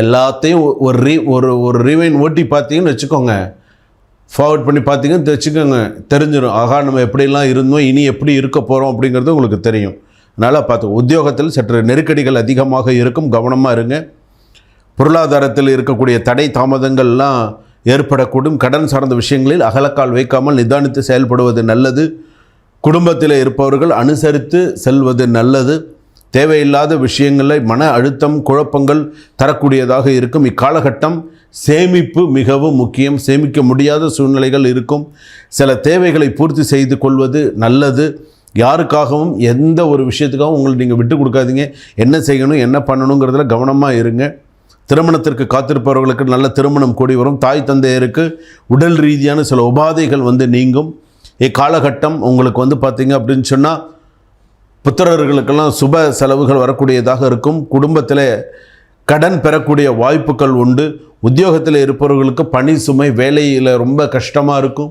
எல்லாத்தையும் ஒரு ரீ ஒரு ஒரு ரீவைன் ஓட்டி பார்த்தீங்கன்னு வச்சுக்கோங்க. ஃபார்வர்ட் பண்ணி பார்த்தீங்கன்னு வச்சுக்கோங்க. தெரிஞ்சிடும் ஆகா நம்ம எப்படிலாம் இருந்தோம்? இனி எப்படி இருக்க போகிறோம் அப்படிங்கிறது உங்களுக்கு தெரியும். அதனால் பார்த்து உத்தியோகத்தில் சற்று நெருக்கடிகள் அதிகமாக இருக்கும். கவனமாக இருங்க. பொருளாதாரத்தில் இருக்கக்கூடிய தடை தாமதங்கள்லாம் ஏற்படக்கூடும். கடன் சார்ந்த விஷயங்களில் அகலக்கால் வைக்காமல் நிதானித்து செயல்படுவது நல்லது. குடும்பத்தில் இருப்பவர்கள் அனுசரித்து செல்வது நல்லது. தேவையில்லாத விஷயங்களை மன அழுத்தம் குழப்பங்கள் தரக்கூடியதாக இருக்கும். இக்காலகட்டம் சேமிப்பு மிகவும் முக்கியம். சேமிக்க முடியாத சூழ்நிலைகள் இருக்கும். சில தேவைகளை பூர்த்தி செய்து கொள்வது நல்லது. யாருக்காகவும் எந்த ஒரு விஷயத்துக்காகவும் உங்களை நீங்கள் விட்டு கொடுக்காதீங்க. என்ன செய்யணும் என்ன பண்ணணுங்கிறதுல கவனமாக இருங்க. திருமணத்திற்கு காத்திருப்பவர்களுக்கு நல்ல திருமணம் கூடி வரும். தாய் தந்தையருக்கு உடல் ரீதியான சில உபாதைகள் வந்து நீங்கும். இக்காலகட்டம் உங்களுக்கு வந்து பார்த்தீங்க அப்படின்னு சொன்னால் புத்திரர்களுக்கெல்லாம் சுப செலவுகள் வரக்கூடியதாக இருக்கும். குடும்பத்தில் கடன் பெறக்கூடிய வாய்ப்புகள் உண்டு. உத்தியோகத்தில் இருப்பவர்களுக்கு பணி சுமை வேலையில் ரொம்ப கஷ்டமாக இருக்கும்.